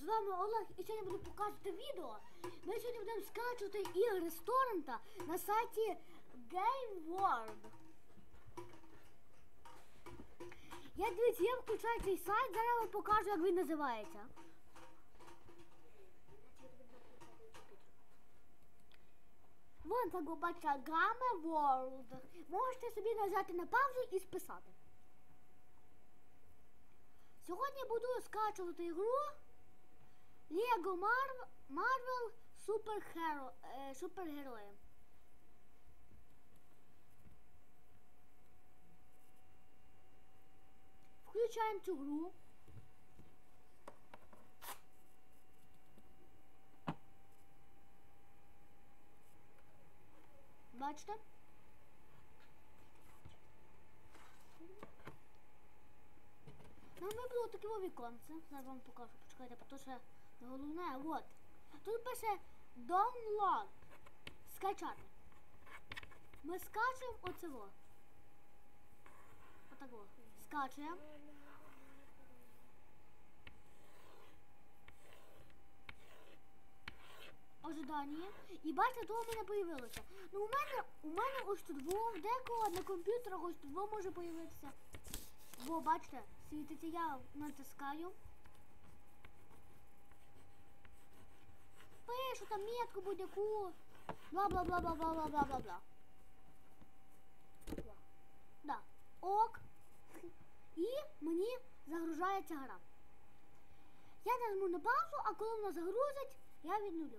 з вами Олег і сьогодні буду показувати відео. Ми сьогодні будемо скачувати ігри з торрента на сайті Game. Я дивіться, я включаю цей сайт, зараз я вам покажу, як він називається. Вон так бачите Game World. Можете собі нажати на паузу і списати. Сьогодні буду скачувати ігру Marvel Superhero, е, Супергерої. Включаємо цю гру. Бачите? Нам вибило таке віконце. Зараз вам покажу. Почекайте, тому що головне, от. Тут пише download. Скачати. Ми скачуємо оцього. Отако. Скачуємо. Ожидання. І бачите, то у мене появилося. Ну у мене у мене ось тут во, декого на комп'ютерах ось тут може появитися. Во, бачите, світиться, я натискаю. там метку будь-яку. Бла-бла-бла-бла-бла-бла-бла-бла. Да. Ок. І мені загружається гра. Я нажму на паузу, а коли вона загрузить, я віднулю.